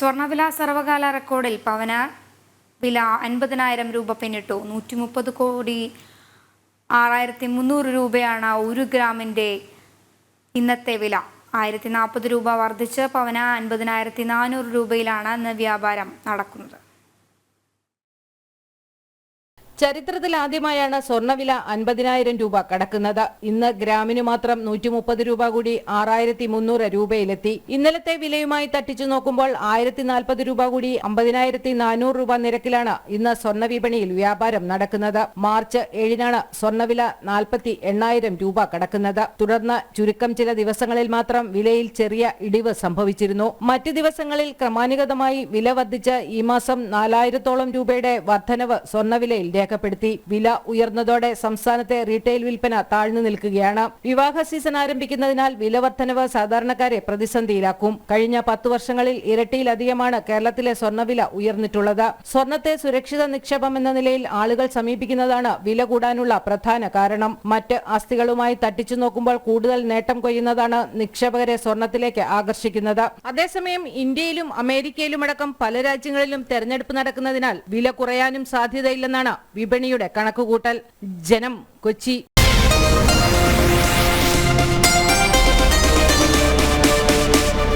സ്വർണവില സർവകാല റെക്കോർഡിൽ പവന വില അൻപതിനായിരം രൂപ പിന്നിട്ടു. നൂറ്റി മുപ്പത് കോടി ആറായിരത്തി മുന്നൂറ് രൂപയാണ് ഒരു ഗ്രാമിന്റെ ഇന്നത്തെ വില. ആയിരത്തി നാൽപ്പത് രൂപ വർദ്ധിച്ച് പവന അൻപതിനായിരത്തി നാനൂറ് രൂപയിലാണ് ഇന്ന് വ്യാപാരം നടക്കുന്നത്. ചരിത്രത്തിൽ ആദ്യമായാണ് സ്വർണവില അൻപതിനായിരം രൂപ കടക്കുന്നത്. ഇന്ന് ഗ്രാമിന് മാത്രം നൂറ്റി മുപ്പത് രൂപ കൂടി ആറായിരത്തി മുന്നൂറ് രൂപയിലെത്തി. ഇന്നലത്തെ വിലയുമായി തട്ടിച്ചു നോക്കുമ്പോൾ ആയിരത്തി നാൽപ്പത് രൂപ കൂടി അമ്പതിനായിരത്തി നാനൂറ് രൂപ നിരക്കിലാണ് ഇന്ന് സ്വർണ വിപണിയിൽ വ്യാപാരം നടക്കുന്നത്. മാർച്ച് ഏഴിനാണ് സ്വർണവില നാൽപ്പത്തി എണ്ണായിരം രൂപ കടക്കുന്നത്. തുടർന്ന് ചുരുക്കം ചില ദിവസങ്ങളിൽ മാത്രം വിലയിൽ ചെറിയ ഇടിവ് സംഭവിച്ചിരുന്നു. മറ്റു ദിവസങ്ങളിൽ ക്രമാനുഗതമായി വില വർദ്ധിച്ച് ഈ മാസം നാലായിരത്തോളം രൂപയുടെ വർധനവ് സ്വർണവിലയിൽ രേഖപ്പെടുത്തി വില ഉയർന്നതോടെ സംസ്ഥാനത്തെ റീറ്റെയിൽ വിൽപ്പന താഴ്ന്നു നിൽക്കുകയാണ്. വിവാഹ സീസൺ ആരംഭിക്കുന്നതിനാൽ വില വർധനവ് സാധാരണക്കാരെ പ്രതിസന്ധിയിലാക്കും. കഴിഞ്ഞ പത്തു വർഷങ്ങളിൽ ഇരട്ടിയിലധികമാണ് കേരളത്തിലെ സ്വർണവില ഉയർന്നിട്ടുള്ളത്. സ്വർണത്തെ സുരക്ഷിത നിക്ഷേപം എന്ന നിലയിൽ ആളുകൾ സമീപിക്കുന്നതാണ് വില കൂടാനുള്ള പ്രധാന കാരണം. മറ്റ് ആസ്തികളുമായി തട്ടിച്ചു നോക്കുമ്പോൾ കൂടുതൽ നേട്ടം കൊയ്യുന്നതാണ് നിക്ഷേപകരെ സ്വർണത്തിലേക്ക് ആകർഷിക്കുന്നത്. അതേസമയം ഇന്ത്യയിലും അമേരിക്കയിലുമടക്കം പല രാജ്യങ്ങളിലും തെരഞ്ഞെടുപ്പ് നടക്കുന്നതിനാൽ വില കുറയാനും സാധ്യതയില്ലെന്നാണ് വിപണിയുടെ കണക്കുകൂട്ടൽ. ജനം കൊച്ചി